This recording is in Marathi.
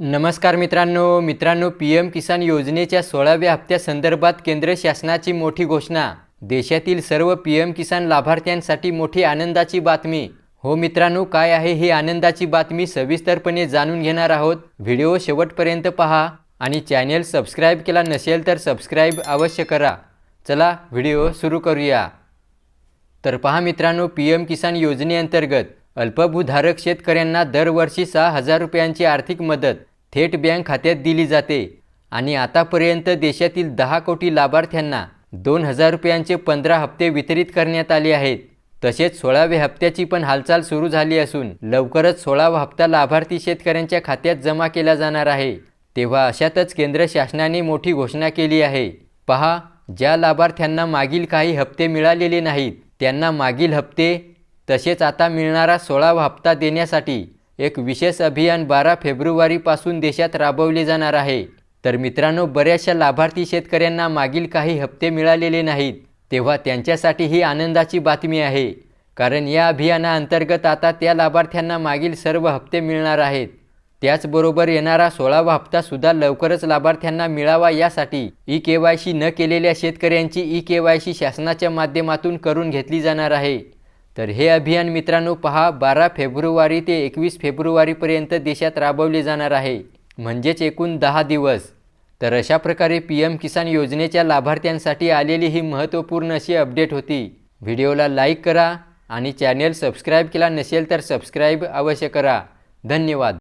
नमस्कार मित्रांनो मित्रांनो पी एम किसान योजनेच्या सोळाव्या हप्त्यासंदर्भात केंद्र शासनाची मोठी घोषणा. देशातील सर्व पी एम किसान लाभार्थ्यांसाठी मोठी आनंदाची बातमी. हो मित्रांनो काय आहे ही आनंदाची बातमी सविस्तरपणे जाणून घेणार आहोत. व्हिडिओ शेवटपर्यंत पहा आणि चॅनेल सबस्क्राईब केला नसेल तर सबस्क्राईब अवश्य करा. चला व्हिडिओ सुरू करूया. तर पहा मित्रांनो पी एम किसान योजनेअंतर्गत अल्पभूधारक शेतकऱ्यांना दरवर्षी सहा हजार रुपयांची आर्थिक मदत थेट बँक खात्यात दिली जाते. आणि आतापर्यंत देशातील दहा कोटी लाभार्थ्यांना दोन हजार रुपयांचे पंधरा हप्ते वितरित करण्यात आले आहेत. तसेच सोळाव्या हप्त्याची पण हालचाल सुरू झाली असून लवकरच सोळावा हप्ता लाभार्थी शेतकऱ्यांच्या खात्यात जमा केला जाणार आहे. तेव्हा अशातच केंद्र शासनाने मोठी घोषणा केली आहे. पहा ज्या लाभार्थ्यांना मागील काही हप्ते मिळालेले नाहीत त्यांना मागील हप्ते तसेच आता मिळणारा सोळावा हप्ता देण्यासाठी एक विशेष अभियान बारा फेब्रुवारीपासून देशात राबवले जाणार आहे. तर मित्रांनो बऱ्याचशा लाभार्थी शेतकऱ्यांना मागील काही हप्ते मिळालेले नाहीत तेव्हा त्यांच्यासाठी ही आनंदाची बातमी आहे. कारण या अभियानाअंतर्गत आता त्या लाभार्थ्यांना मागील सर्व हप्ते मिळणार आहेत. त्याचबरोबर येणारा सोळावा हप्तासुद्धा लवकरच लाभार्थ्यांना मिळावा यासाठी ई के वाय सी न केलेल्या शेतकऱ्यांची ई के वाय सी शासनाच्या माध्यमातून करून घेतली जाणार आहे. तर हे अभियान मित्रांनो पहा बारा फेब्रुवारी ते एकवीस फेब्रुवारीपर्यंत देशात राबवले जाणार आहे. म्हणजेच एकूण दहा दिवस. तर अशा प्रकारे पी एम किसान योजनेच्या लाभार्थ्यांसाठी आलेली ही महत्त्वपूर्ण अशी अपडेट होती. व्हिडिओला लाईक करा आणि चॅनेल सबस्क्राईब केला नसेल तर सबस्क्राईब अवश्य करा. धन्यवाद.